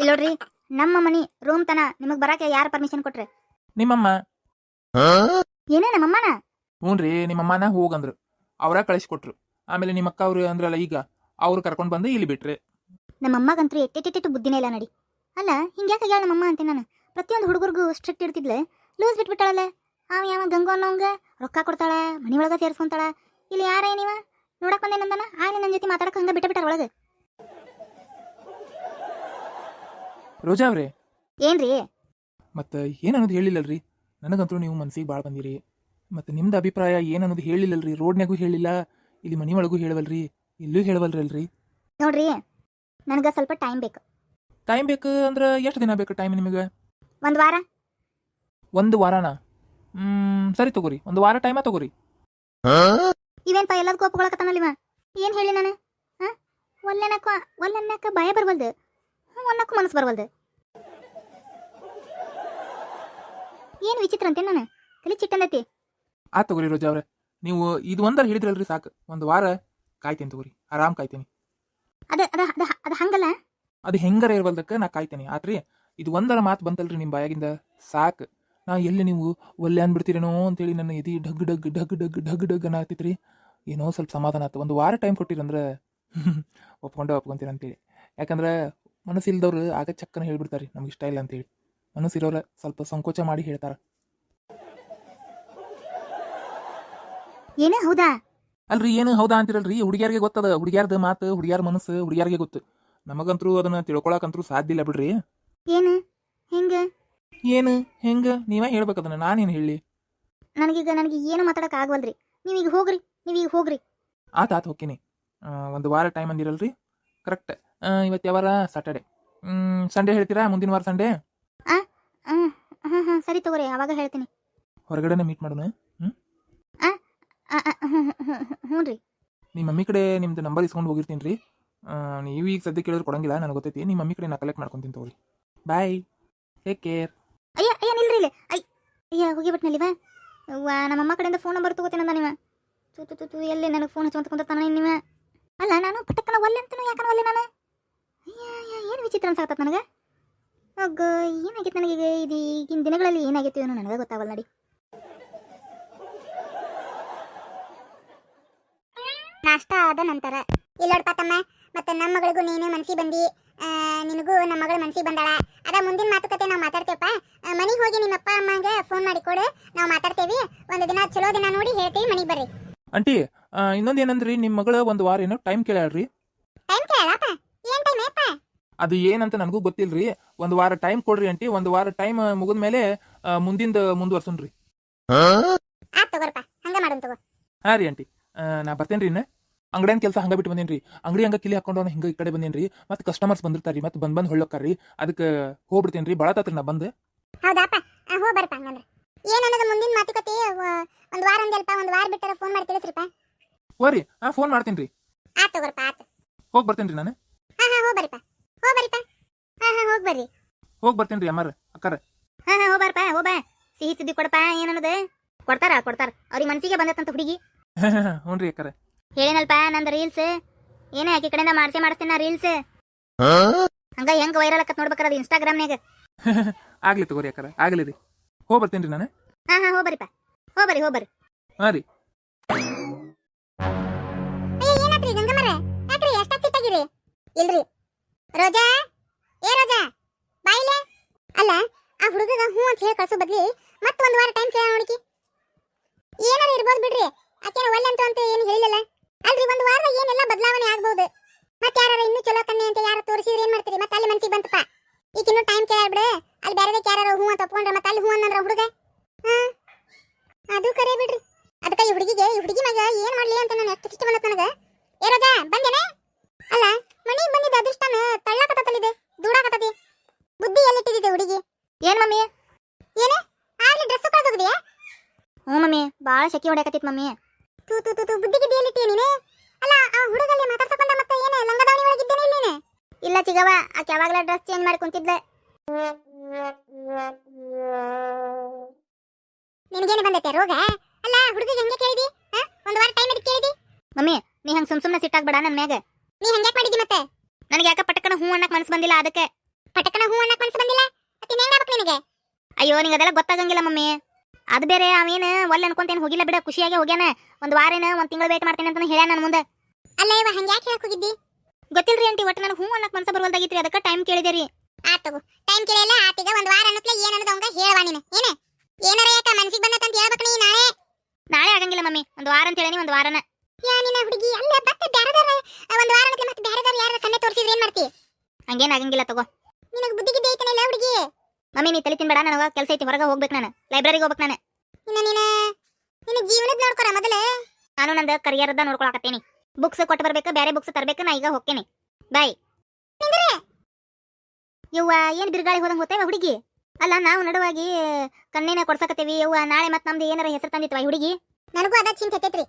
ಇಲ್ಲ ನೋಡ್ರಿ ನಮ್ಮ ಮನಿ ರೂಮ್ ತನ ನಿಮಗ್ ಬರಾಕ ಯಾರು ಪರ್ಮಿಷನ್ ಕೊಟ್ರಿ? ನಿಮ್ಮಮ್ಮ. ಏನೇ ನಮ್ಮಮ್ಮನ? ಹ್ಞೂನ್ರಿ ನಿಮ್ಮಮ್ಮನ ಹೋಗಂದ್ರು. ಅವರ ಕಳಿಸ್ಕೊಟ್ರು. ಆಮೇಲೆ ನಿಮ್ಮ ಅಕ್ಕ ಅವ್ರು ಅಂದ್ರಲ್ಲ ಈಗ ಅವ್ರು ಕರ್ಕೊಂಡು ಬಂದು ಇಲ್ಲಿ ಬಿಟ್ರಿ. ನಮ್ಮಮ್ಮಗಂತೂ ಎಟ್ಟೆಟ್ಟಿಟ್ಟು ಬುದ್ಧಿನೇ ಇಲ್ಲ ನಡಿ. ಅಲ್ಲ ಹಿಂಗ್ಯಾಕೆ ಆಗ್ಯಾಳ ನಮ್ಮಮ್ಮ ಅಂತೀನಿ ನಾನು? ಪ್ರತಿಯೊಂದು ಹುಡುಗರಿಗೂ ಸ್ಟ್ರಿಕ್ಟ್ ಇರ್ತಿದ್ಲೆ ಲೂಸ್ ಬಿಟ್ಬಿಟ್ಟಾಳಲ್ಲ. ಅವ ಯಾವ ಗಂಗು ಅನ್ನೋಂಗ ರೊಕ್ಕ ಕೊಡ್ತಾಳ ಮನಿ ಒಳಗ ಸೇರಿಸ್ಕೊಂತಾಳೆ. ಇಲ್ಲಿ ಯಾರ ನೀವ? ನೋಡಕ್ ಬಂದೇನಂದನ ಆಗ ನನ್ನ ಜೊತೆ ಮಾತಾಡಕ್ ಹಂಗ ಬಿಟ್ಟ ಬಿಟ್ಟಾರ ಒಳಗೆ. ರೋಜಾ ಅವ್ರೆ. ಏನ್ರಿ? ಮತ್ತು ಏನನ್ನೋದು ಹೇಳಿಲ್ಲಲ್ರಿ? ನನಗಂತೂ ನೀವು ಮನಸ್ಸಿಗೆ ಭಾಳ ಬಂದಿರಿ. ಮತ್ತೆ ನಿಮ್ದು ಅಭಿಪ್ರಾಯ ಏನನ್ನೋದು ಹೇಳಿಲ್ಲಲ್ರಿ? ರೋಡ್ನ್ಯಾಗೂ ಹೇಳಿಲ್ಲ ಇಲ್ಲಿ ಮನೆ ಒಳಗೂ ಹೇಳವಲ್ರಿ ಇಲ್ಲೂ ಹೇಳವಲ್ರಲ್ರಿ? ನೋಡ್ರಿ ನನಗ ಸ್ವಲ್ಪ ಟೈಮ್ ಬೇಕು. ಟೈಮ್ ಬೇಕು ಅಂದ್ರೆ ಎಷ್ಟು ದಿನ ಬೇಕು ಟೈಮ್ ನಿಮಗೆ? ಒಂದು ವಾರ? ಒಂದು ವಾರನ? ಹ್ಮ್ ಸರಿ ತಗೋರಿ. ಒಂದು ವಾರ ಟೈಮ ತಗೋರಿ. ಇವೇನ್ಪ ಎಲ್ಲದಕ್ಕೂ ಒಪ್ಕೊಳಕತ್ತಾನಲ್ಲ ಇವ ಏನ್ ಹೇಳಿ ನಾನು? ಆ ಒಲ್ಲೆನಕ್ಕ ಒಲ್ಲೆನ್ನಕ್ಕ ಭಯ ಬರ್ಬಲ್ದು ಅನ್ನಕ್ಕೂ ಮನಸ್ಸು ಬರವಲ್ದು. ಏನು ವಿಚಿತ್ರ ಅಂತ ನಾನು? ತಲೆ ಚಿಟ್ಟಂದೈತಿ. ಆ ತಗೋರಿ ರೋಜಾ ಅವ್ರೆ. ನೀವು ಇದು ಒಂದರ ಹೇಳಿದ್ರಲ್ರಿ ಸಾಕು. ಒಂದು ವಾರ ಕಾಯ್ತೀನಿ ತಗೋರಿ. ಆರಾಮ್ ಕಾಯ್ತೀನಿ. ಅದ ಅದ ಅದ ಅದ ಹಂಗಲ್ಲ? ಅದು ಹೆಂಗಾರ ಇರ್ವಲ್ದಕ್ಕೆ ನಾ ಕಾಯ್ತೀನಿ. ಆತ್ರಿ ಇದು ಒಂದರ ಮಾತು ಬಂತಲ್ರಿ ನಿಮ್ಮ ಬಾಯಾಗಿಂದ? ಸಾಕು. ನಾ ಎಲ್ಲಿ ನೀವು ಒಲ್ಲೆ ಅಂದ್ಬಿಡ್ತೀರೇನೋ ಅಂತೇಳಿ ನನ್ನ ಎದಿ ಡಗ್ ಡಗ್ ಡಗ್ ಡಗ್ ಡಗ್ ಡಗ್ ಅನ್ನತ್ತಿತ್ರಿ ಏನೋ ಸ್ವಲ್ಪ ಸಮಾಧಾನ ಆಯ್ತು ಒಂದು ವಾರ ಟೈಮ್ ಕೊಟ್ಟಿರಂದ್ರೆ ಒಪ್ಕೊಂಡೆ ಒಪ್ಕೊಂತೀರ ಅಂತೇಳಿ ಯಾಕಂದ್ರೆ ಮನಸ್ಸಿಲ್ದವ್ರು ಆಗ ಚಕ್ಕನ ಹೇಳ್ಬಿಡ್ತಾರೆ ನಮ್ಗೆ ಇಷ್ಟ ಇಲ್ಲ ಅಂತೇಳಿ. ಮನಸ್ಸಿರೋರ ಸ್ವಲ್ಪ ಸಂಕೋಚ ಮಾಡಿ ಹೇಳ್ತಾರ. ಏನೇ ಹೌದಾ? ಅಲ್ರಿ ಏನು ಹೌದಾ ಅಂತಿರಲ್ರಿ? ಹುಡುಗಿಯರಿಗೆ ಗೊತ್ತದ ಹುಡುಗಿಯಾರ್ದ ಮಾತು ಹುಡುಗಿಯಾರ ಮನಸ್ಸು ಹುಡುಗಿಯಾರಿಗೆ ಗೊತ್ತು. ನಮಗಂತರೂ ಅದನ್ನ ತಿಳ್ಕೊಳಕಂತರೂ ಸಾಧ್ಯ ಇಲ್ಲ ಬಿಡ್ರಿ. ಏನು? ಹೆಂಗ? ಏನು? ಹೆಂಗ? ನೀವೇ ಹೇಳ್ಬೇಕದನ್ನ ನಾನೇನು ಹೇಳಿ? ನನಗೀಗ ನನಗೆ ಏನು ಮಾತಾಡಕ್ ಆಗವಲ್ರಿ ನೀವೀಗ ಹೋಗ್ರಿ ನೀವೀಗ ಹೋಗ್ರಿ. ಆತ ಆತ ಹೋಗ್ತೀನಿ. ಒಂದು ವಾರ ಟೈಮ್ ಅಂದಿರಲ್ರಿ? ಕರೆಕ್ಟ್ ಇವತ್ತು ಯಾವಾರ? ಸ್ಯಾಟರ್ಡೆ ಸಂಡೇ ಹೇಳ್ತೀರಾ? ಮುಂದಿನ ವಾರ ಸಂಡೇ ಹಾಂ ಹಾಂ ಸರಿ ತಗೋರಿ ಅವಾಗ ಹೇಳ್ತೀನಿ. ಹೊರಗಡೆನೆ ಮೀಟ್ ಮಾಡೋಣ ಹ್ಞೂ ರೀ. ನಿಮ್ಮ ಮಮ್ಮಿ ಕಡೆ ನಿಮ್ದು ನಂಬರ್ ಇಸ್ಕೊಂಡು ಹೋಗಿರ್ತೀನಿ ರೀ. ನೀವು ಈಗ ಸದ್ಯ ಕೇಳಿದ್ರೆ ಕೊಡಂಗಿಲ್ಲ ನನಗೆ ಗೊತ್ತೈತಿ. ನಿಮ್ಮ ಮಮ್ಮಿ ಕಡೆ ನಾ ಕಲೆಕ್ಟ್ ಮಾಡ್ಕೊತೀನಿ ತಗೋರಿ. ಬಾಯ್ ಟೇಕ್ ಕೇರ್ ಅಯ್ಯ ಅಯ್ಯ ನಿಲ್ರಿ ಇಲ್ಲಿ. ಅಯ್ಯ ಅಯ್ಯ ಹೋಗಿಬಿಟ್ನಲ್ಲಿವ ವಾ ನಮ್ಮಮ್ಮ ಕಡೆಯಿಂದ ಫೋನ್ ನಂಬರ್ ತಗೋತೀನಂದ ನಿಮ್ಮ ತು ತು ತು ಎಲ್ಲಿ ನನಗೆ ಫೋನ್ ಹಚ್ಚುವಂತ ಕುಂತಾನ ನೀವ ಅಲ್ಲ ನಾನು ಪಟಕ್ಕನ ಒಲ್ಲೆ ಅಂತನೂ ಯಾಕನ ಒಲ್ಲೆ ನಾನು? ಏನು ವಿಚಿತ್ರ ಅನ್ಸಾಕತ್ತ ನನಗೆ? ಅಗ್ಗ ಏನಾಗಿತ್ತು ನನಗೆ ಇದು ಈಗಿನ ದಿನಗಳಲ್ಲಿ ಏನಾಗಿತ್ತು ಏನೋ ನನಗೆ ಗೊತ್ತಾಗಲ್ಲ ನಡಿ. ನಾಷ್ಟ ಆದ ನಂತರ ಇಲ್ಲೋಡ್ಪ ತಮ್ಮ ಮತ್ತೆ ನಮ್ಮ ಮಗಳಿಗೂ ನೀನೇ ಮನ್ಸಿಗೆ ಬಂದಿ ನಿನಗೂ ನಮ್ಮ ಮಗಳ ಮನ್ಸಿಗೆ ಬಂದಾಳ. ಅದ ಮುಂದಿನ ಮಾತುಕತೆ ನಾವು ಮಾತಾಡ್ತೇವಪ್ಪ. ಮನೆಗೆ ಹೋಗಿ ನಿಮ್ಮ ಅಪ್ಪ ಅಮ್ಮಂಗೆ ಫೋನ್ ಮಾಡಿ ಕೊಡು ನಾವು ಮಾತಾಡ್ತೇವಿ. ಒಂದು ದಿನ ಚಲೋ ದಿನ ನೋಡಿ ಹೇಳ್ತೀವಿ ಮನೆಗೆ ಬರ್ರಿ. ಆಂಟಿ ಇನ್ನೊಂದು ಏನಂದ್ರಿ ನಿಮ್ಮ ಮಗಳ ಒಂದು ವಾರ ಏನೋ ಟೈಮ್ ಕೇಳ್ಯಾಳ್ರಿ ಟೈಮ್ ಕೇಳಪ್ಪ ಏನ್ ಟೈಮ್ ಅಪ್ಪ ಅದು ಏನಂತ ನನಗೂ ಗೊತ್ತಿಲ್ರಿ. ಒಂದು ವಾರ ಟೈಮ್ ಕೊಡ್ರಿ ಅಂಟಿ ಒಂದು ವಾರ ಟೈಮ್ ಮುಗಿದ ಮೇಲೆ ಮುಂದಿಂದ ಮುಂದುವರ್ಸನ್ರಿ ಆತ್ ತಗೋರಪ್ಪ. ಹಂಗ ಮಾಡೋಣ ತಗೋ. ಹಾಂ ರೀ ಆಂಟಿ. ಆ, ನಾ ಬರ್ತೇನ್ರಿ ಇನ್ನ. ಅಂಗಡಿಯನ್ ಕೆಲಸ ಹಂಗ ಬಿಟ್ಟು ಬಂದೇನ್ರಿ. ಅಂಗಡಿ ಹಂಗ ಕಿಲಿ ಹಾಕೊಂಡು ಹಿಂಗ ಈ ಕಡೆ ಬಂದೇನ್ರಿ. ಮತ್ತೆ ಕಸ್ಟಮರ್ಸ್ ಬಂದಿರ್ತಾರ್ರಿ. ಮತ್ತೆ ಬಂದ್ ಬಂದ್ ಹೊಳ್ಳೋಕ್ಕಾರ್ರಿ. ಅದಕ್ಕೆ ಹೋಗ್ಬಿಡ್ತೇನ್ರಿ. ಭಾಳ ತಾತ್ರಿ ನಾ ಬಂದು. ಹೌದಾಪ ಆ, ಹೋ ಬರ್ಪ ಹಂಗಂದ್ರೆ. ಏನ್ ಅನ್ನೋದು ಮುಂದಿನ ಮಾತುಕತೆ ವ- ಒಂದ್ ವಾರ ಅಂದಲ್ಪ ಒಂದ್ ವಾರ ಬಿಟ್ಟಾರ ಫೋನ್ ಮಾಡಿ ತಿಳಿಸ್ರಿಪ್ಪ. ಹೋರಿ ಹಾ ಫೋನ್ ಮಾಡ್ತೇನ್ರಿ. ಆತ್ ತಗೋರಪ್ಪ ಆತ್. ಹೋಗಿ ಬರ್ತೇನ್ರಿ ನಾನು. ಹಾ ಹಾ ಹೋ ಬರ್ರಿಪ್ಪ ಹಾ ಹಾ ಹೋಗ್ ಬರ್ರಿ. ಹೋಗಿ ಬರ್ತೇನ್ರಿ ಅಮ್ಮಾರ ಅಕ್ಕಾರ. ಹಾಂ ಹಾಂ ಹೋಗ್ಬಾರಪ್ಪ ಹೋಗ್ಬಾ ಸಿಹಿ ಸುದ್ದಿ ಕೊಡಪ್ಪ ಏನನ್ನೋದು ಕೊಡ್ತಾರ ಕೊಡ್ತಾರ. ಅವ್ರಿಗೆ ಮನಸ್ಸಿಗೆ ಬಂದತ್ತಂತ ಹುಡುಗಿ. ಹ್ಞೂ ರೀ ಅಕ್ಕಾರ. ಹೇಳಿನಲ್ಪ ನಂದು ರೀಲ್ಸ್ ಏನೇ ಆಕಿ ಕಡೆಯಿಂದ ಮಾಡ್ಸೇ ಮಾಡಿಸ್ತೇನೆ ನಾ ರೀಲ್ಸ್ ಹಂಗ ಹೆಂಗ್ ವೈರಲ್ ಆಕತ್ ನೋಡ್ಬೇಕಾರ ಅದು ಇನ್ಸ್ಟಾಗ್ರಾಮ್ನಾಗ ಆಗ್ಲಿ ತಗೋರಿ ಅಕ್ಕಾರ ಆಗ್ಲಿ ರೀ. ಹೋಗಿ ಬರ್ತೇನ್ರಿ ನಾನು? ಹಾ ಹಾ ಹೋಗ್ಬರಿಪ್ಪ ಹೋಗ್ಬರಿ ಹೋಗ್ಬರಿ ಹಾಂ ರೀ. ಇಲ್ರಿ ರೋಜಾ ಏ ರೋಜಾ ಬಾಯಿಲೆ ಅಲ್ಲ ಆ ಹುಡುಗಗ ಹ್ಞೂ ಅಂತ ಹೇಳಿ ಕಳ್ಸೋ ಬದ್ಲಿ ಮತ್ತ ಒಂದ್ ವಾರ ಟೈಮ್ ಕೇಳ ನೋಡಿಕಿ ಏನಾರ ಇರ್ಬೋದು ಬಿಡ್ರಿ ಆಕೆನ ಒಲ್ಲೆ ಅಂತ ಅಂತ ಏನು ಹೇಳಿಲ್ಲಲ್ಲ ಅಲ್ರಿ ಒಂದ್ ವಾರದಾಗ ಏನೆಲ್ಲ ಬದಲಾವಣೆ ಆಗ್ಬಹುದು ಮತ್ತೆ ಯಾರು ಇನ್ನೂ ಚಲೋ ಕನ್ನೆ ಅಂತ ಯಾರು ತೋರಿಸಿದ್ರೆ ಏನ್ ಮಾಡ್ತೀರಿ ಮತ್ತೆ ಅಲ್ಲಿ ಮನ್ಸಿಗೆ ಬಂತಪ್ಪ ಈಗ ಇನ್ನೂ ಟೈಮ್ ಕೇಳ ಬಿಡು ಅಲ್ಲಿ ಬೇರೆದಕ್ಕೆ ಯಾರು ಹ್ಞೂ ಅಂತ ಒಪ್ಕೊಂಡ್ರೆ ಮತ್ತೆ ಅಲ್ಲಿ ಹ್ಞೂ ಅನ್ನಂದ್ರ ಹುಡುಗ ಹಾ ಅದು ಕರೆ ಬಿಡ್ರಿ ಅದಕ್ಕೆ ಈ ಹುಡುಗಿಗೆ ಈ ಹುಡುಗಿ ಮಗ ಏನ್ ಮಾಡ್ಲಿ ಅಂತ ನಾನು ಎಷ್ಟು ಸಿಟ್ಟು ಬಂದತ್ ನನಗ ಏ ರೋಜಾ ಬಂದೇನೆ ಅಲ್ಲ ಮನಿಗೆ ಬಂದಿದ್ದ ಅದೃಷ್ಟನ ತಳ್ಳಾಕತ್ತಲ್ಲಿದೆ ದೂಡಾಕತ್ತತಿ. ಬುದ್ಧಿ ಎಲ್ಲಿಟ್ಟಿದೆ ಹುಡುಗಿ? ಏನ್ ಮಮ್ಮಿ? ಏನೇ? ಆಗ್ಲಿ ಡ್ರೆಸ್ ಕಳ್ದೋಗಿದೆಯಾ? ಹ್ಞೂ ಮಮ್ಮಿ ಭಾಳ ಶೆಕಿ ಹೊಡ್ಯಾಕತ್ತಿತ್ ಮಮ್ಮಿ. ತೂ ತೂ ತೂ ಬುದ್ಧಿಗೆ ಬುದ್ಧಿ ಗಿದ್ದಿ ಎಲ್ಲಿಟ್ಟಿಯ ನೀನು? ಅಲ್ಲ ಆ ಹುಡುಗಲ್ಲಿ ಮಾತಾಡ್ಸಕೊಂಡ ಮತ್ತೆ ಏನೇ ಲಂಗದಾಣಿ ಒಳಗಿದ್ದೇನೆ ನೀನು? ಇಲ್ಲ ಚಿಗವ ಆಕೆ ಯಾವಾಗಲೇ ಡ್ರೆಸ್ ಚೇಂಜ್ ಮಾಡಿ ಕುಂತಿದ್ದೆ ನಿನಗೇನು ಬಂದೈತೆ ರೋಗ? ಅಲ್ಲ ಹುಡುಗಿಗೆ ಹಂಗೆ ಕೇಳಿದಿ? ಒಂದು ವಾರ ಟೈಮ್ ಅದಕ್ಕೆ ಕೇಳಿದಿ? ಮಮ್ಮಿ ನೀ ಹಂಗೆ ಸುಮ್ ಸುಮ್ನೆ ಸಿಟ್ಟಾಗ್ಬೇಡ ನನ್ನ ಮ್ಯಾಗ. ನೀ ಹಂಗ್ಯಾಕ್ ಮಾಡಿದಿ ಮತ್ತೆ? ನನಗೆ ಯಾಕೆ ಪಟಕನ ಹೂ ಅನ್ನಕ್ ಮನಸ್ಸು ಬಂದಿಲ್ಲ ಅದಕ್ಕೆ? ಪಟಕನ ಹೂ ಅನ್ನಕ್ ಮನಸ್ಸು ಬಂದಿಲ್ಲ? ಮತ್ತೆ ಹೆಂಗ ಆಗ್ಬೇಕು ನಿನಗೆ? ಅಯ್ಯೋ ನಿಂಗೆ ಅದೆಲ್ಲ ಗೊತ್ತಾಗಂಗಿಲ್ಲ ಮಮ್ಮಿ. ಅದು ಬೇರೆ ಅವೇನು ಒಳ್ಳೆ ಅನ್ಕೊಂತೇನು ಹೋಗಿಲ್ಲ ಬಿಡ ಖುಷಿಯಾಗಿ ಹೋಗ್ಯಾನ. ಒಂದು ವಾರೇನ ಒಂದು ತಿಂಗಳು ವೇಟ್ ಮಾಡ್ತೇನೆ ಅಂತ ಹೇಳ್ಯಾನ ನನ್ನ ಮುಂದೆ. ಅಲ್ಲ ಇವ ಹಂಗ ಯಾಕೆ ಹೇಳಕ್ ಹೋಗಿದ್ದಿ? ಗೊತ್ತಿಲ್ರಿ ಆಂಟಿ ಒಟ್ಟು ನನಗೆ ಹೂ ಅನ್ನಕ್ ಮನಸ್ಸು ಬರುವಲ್ದಾಗಿತ್ರಿ ಅದಕ್ಕೆ ಟೈಮ್ ಕೇಳಿದೆ ರೀ. ಆತ್ ತಗೋ. ಟೈಮ್ ಕೇಳಿಲ್ಲ ಆತೀಗ ಒಂದ್ ವಾರ ಅನ್ನತ್ಲೆ ಏನ್ ಅನ್ನೋದು ಅವಂಗ ಹೇಳವಾ ನೀನು ಏನೇ? ಏನಾರ ಯಾಕ ಮನ್ಸಿಗೆ ಬಂದತ್ತಂತ ಹೇಳ್ಬೇಕು ನೀ ನಾಳೆ? ನಾಳೆ ಆಗಂಗಿಲ್ಲ ಮಮ್ಮಿ ಒಂದು ವಾರ ಅಂತ ಹೇಳೇನಿ ಒಂದು ವಾರನ. ಯಾ ನಿನ್ನ ಹುಡುಗಿ ಅಲ್ಲ ಮತ್ತೆ ಬ್ಯಾರದಾರ ಒಂದ್ ವಾರ ಅನ್ನತ್ಲೆ ಮತ್ತೆ ಬ್ಯಾರದಾರ ಯಾರ ಕಣ್ಣೆ ತೋರಿಸಿದ್ರೆ ಏನ್ ಮಾಡ್ತಿ ಹಂಗೇನ್ ಆಗಂಗಿಲ್ಲ ತಗೋ. ನಿನಗೆ ಬುದ್ಧಿಗಿದ್ದೆ ಇಲ್ಲ ಹುಡುಗಿ? ಮಮ್ಮಿ ನೀ ತಲೆ ತಿನ್ಬೇಡ ನನಗೆ ಕೆಲಸ ಐತಿ ಹೊರಗೆ ಹೋಗ್ಬೇಕು ನಾನು. ಲೈಬ್ರರಿಗೆ ಹೋಗ್ಬೇಕು ನಾನು. ಇನ್ನ ನೀನ ನಿನ್ನ ಜೀವನದ ನೋಡ್ಕೊರ ಮೊದಲೇ? ನಾನು ನಂದು ಕರಿಯರ್ದ ನೋಡ್ಕೊಳಕತ್ತೇನಿ. ಬುಕ್ಸ್ ಕೊಟ್ಟು ಬರ್ಬೇಕು ಬೇರೆ ಬುಕ್ಸ್ ತರಬೇಕು ನಾ ಈಗ ಹೋಗ್ತೇನಿ. ಬಾಯ್ ಯವ್ವ ಏನ್ ಬಿರುಗಾಳಿ ಹೋದಂಗ್ ಹೋತೇವ ಹುಡುಗಿ? ಅಲ್ಲ ನಾವು ನಡುವಾಗಿ ಕಣ್ಣಿನ ಕೊಡ್ಸಕತ್ತೇವಿ. ಯವ್ವ ನಾಳೆ ಮತ್ತೆ ನಮ್ದು ಏನಾರ ಹೆಸರು ತಂದಿತ್ವ ಈ ಹುಡುಗಿ? ನನಗೂ ಅದ ಚಿಂತೆ ಐತೈತ್ರಿ.